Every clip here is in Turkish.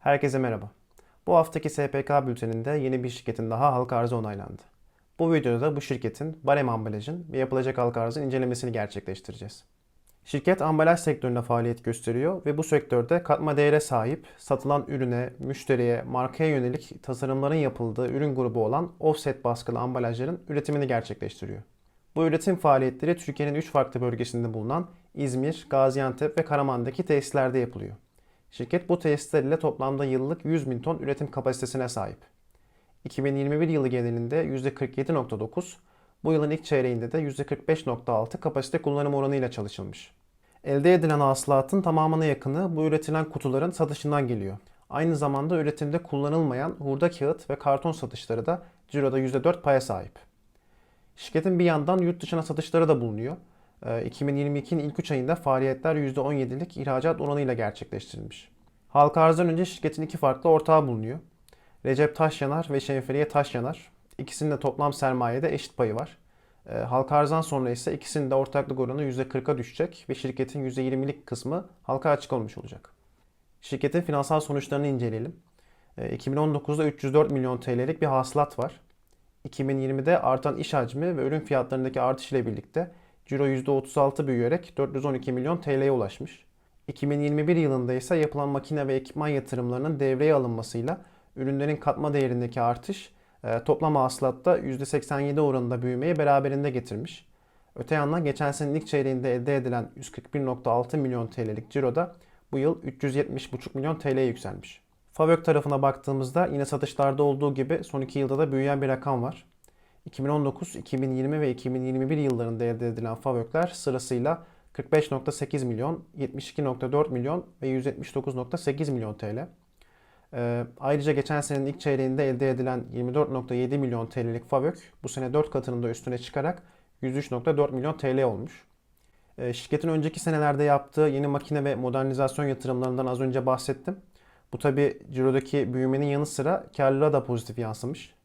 Herkese merhaba. Bu haftaki SPK bülteninde yeni bir şirketin daha halka arzı onaylandı. Bu videoda da bu şirketin Barem Ambalaj'ın ve yapılacak halka arzın incelemesini gerçekleştireceğiz. Şirket ambalaj sektöründe faaliyet gösteriyor ve bu sektörde katma değere sahip satılan ürüne, müşteriye, markaya yönelik tasarımların yapıldığı ürün grubu olan offset baskılı ambalajların üretimini gerçekleştiriyor. Bu üretim faaliyetleri Türkiye'nin 3 farklı bölgesinde bulunan İzmir, Gaziantep ve Karaman'daki tesislerde yapılıyor. Şirket bu tesisler ile toplamda yıllık 100 bin ton üretim kapasitesine sahip. 2021 yılı genelinde %47.9, bu yılın ilk çeyreğinde de %45.6 kapasite kullanım oranıyla çalışılmış. Elde edilen hasılatın tamamına yakını bu üretilen kutuların satışından geliyor. Aynı zamanda üretimde kullanılmayan hurda kağıt ve karton satışları da ciroda %4 paya sahip. Şirketin bir yandan yurt dışına satışları da bulunuyor. Ee, 2022'nin ilk 3 ayında faaliyetler %17'lik ihracat oranıyla gerçekleştirilmiş. Halka arzdan önce şirketin iki farklı ortağı bulunuyor. Recep Taşyanar ve Şenferiye Taşyanar. İkisinin de toplam sermayede eşit payı var. Ee, halka arzdan sonra ise ikisinin de ortaklık oranı %40'a düşecek ve şirketin %20'lik kısmı halka açık olmuş olacak. Şirketin finansal sonuçlarını inceleyelim. Ee, 2019'da 304 milyon TL'lik bir hasılat var. 2020'de artan iş hacmi ve ürün fiyatlarındaki artış ile birlikte ciro %36 büyüyerek 412 milyon TL'ye ulaşmış. 2021 yılında ise yapılan makine ve ekipman yatırımlarının devreye alınmasıyla ürünlerin katma değerindeki artış e, toplam hasılatta %87 oranında büyümeyi beraberinde getirmiş. Öte yandan geçen senenin ilk çeyreğinde elde edilen 141.6 milyon TL'lik ciroda bu yıl 370.5 milyon TL'ye yükselmiş. Favök tarafına baktığımızda yine satışlarda olduğu gibi son 2 yılda da büyüyen bir rakam var. 2019, 2020 ve 2021 yıllarında elde edilen Favökler sırasıyla 45.8 milyon, 72.4 milyon ve 179.8 milyon TL. Ee, ayrıca geçen senenin ilk çeyreğinde elde edilen 24.7 milyon TL'lik Favök bu sene 4 katının da üstüne çıkarak 103.4 milyon TL olmuş. Ee, şirketin önceki senelerde yaptığı yeni makine ve modernizasyon yatırımlarından az önce bahsettim. Bu tabi cirodaki büyümenin yanı sıra karlılığa da pozitif yansımış.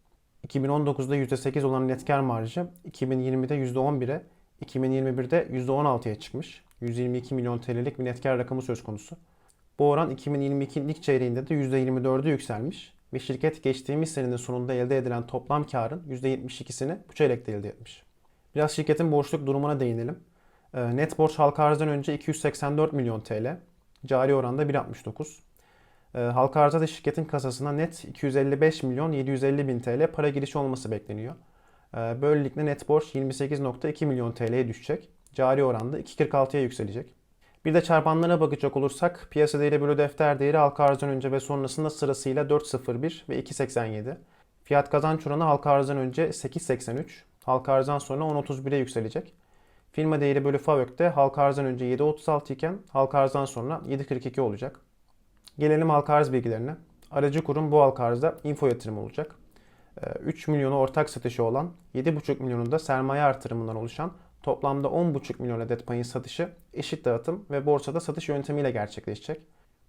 2019'da %8 olan net kar marjı 2020'de %11'e, 2021'de %16'ya çıkmış. 122 milyon TL'lik bir net kar rakamı söz konusu. Bu oran 2022'nin ilk çeyreğinde de %24'e yükselmiş ve şirket geçtiğimiz senenin sonunda elde edilen toplam karın %72'sini bu çeyrekte elde etmiş. Biraz şirketin borçluk durumuna değinelim. Ee, Net borç halka arzdan önce 284 milyon TL, cari oranda 1.69. Ee, Halka arzda da şirketin kasasına net 255 milyon 750 bin TL para girişi olması bekleniyor. Ee, Böylelikle net borç 28.2 milyon TL'ye düşecek. Cari oranda 2.46'ya yükselecek. Bir de çarpanlara bakacak olursak piyasa değeri bölü defter değeri halka arzdan önce ve sonrasında sırasıyla 4.01 ve 2.87. Fiyat kazanç oranı halka arzdan önce 8.83, halka arzdan sonra 10.31'e yükselecek. Firma değeri bölü FAVÖK'te halka arzdan önce 7.36 iken halka arzdan sonra 7.42 olacak. Gelelim halka arz bilgilerine. Aracı kurum bu halka arzda info yatırım olacak. 3 milyonu ortak satışı olan, 7,5 milyonu da sermaye artırımından oluşan toplamda 10,5 milyon adet payın satışı eşit dağıtım ve borsada satış yöntemiyle gerçekleşecek.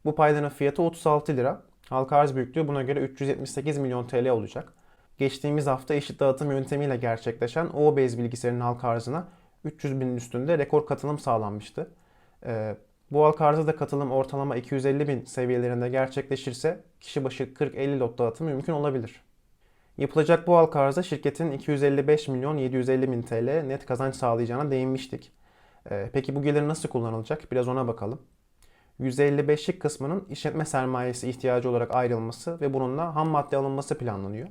Bu payların fiyatı 36 lira. Halka arz büyüklüğü buna göre 378 milyon TL olacak. Geçtiğimiz hafta eşit dağıtım yöntemiyle gerçekleşen OBEZ bilgisayarının halka arzına 300 binin üstünde rekor katılım sağlanmıştı. Ee, bu halka arzda da katılım ortalama 250 bin seviyelerinde gerçekleşirse kişi başı 40-50 lot dağıtım mümkün olabilir. Yapılacak bu halka arzda şirketin 255 milyon 750 bin TL net kazanç sağlayacağına değinmiştik. Ee, peki bu gelir nasıl kullanılacak? Biraz ona bakalım. %55'lik kısmının işletme sermayesi ihtiyacı olarak ayrılması ve bununla ham madde alınması planlanıyor.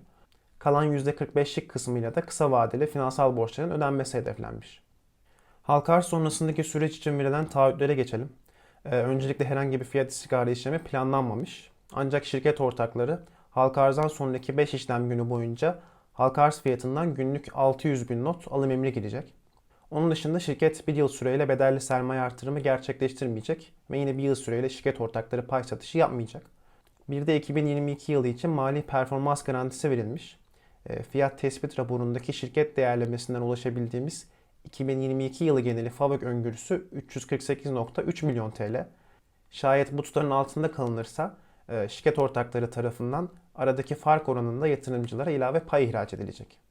Kalan %45'lik kısmıyla da kısa vadeli finansal borçların ödenmesi hedeflenmiş. Halka arz sonrasındaki süreç için verilen taahhütlere geçelim. Ee, öncelikle herhangi bir fiyat istikrarı işlemi planlanmamış. Ancak şirket ortakları halka arzdan sonraki 5 işlem günü boyunca halka arz fiyatından günlük 600 bin not alım emri girecek. Onun dışında şirket bir yıl süreyle bedelli sermaye artırımı gerçekleştirmeyecek ve yine bir yıl süreyle şirket ortakları pay satışı yapmayacak. Bir de 2022 yılı için mali performans garantisi verilmiş. E, Fiyat tespit raporundaki şirket değerlemesinden ulaşabildiğimiz 2022 yılı geneli FAVÖK öngörüsü 348.3 milyon TL. Şayet bu tutarın altında kalınırsa e, şirket ortakları tarafından aradaki fark oranında yatırımcılara ilave pay ihraç edilecek.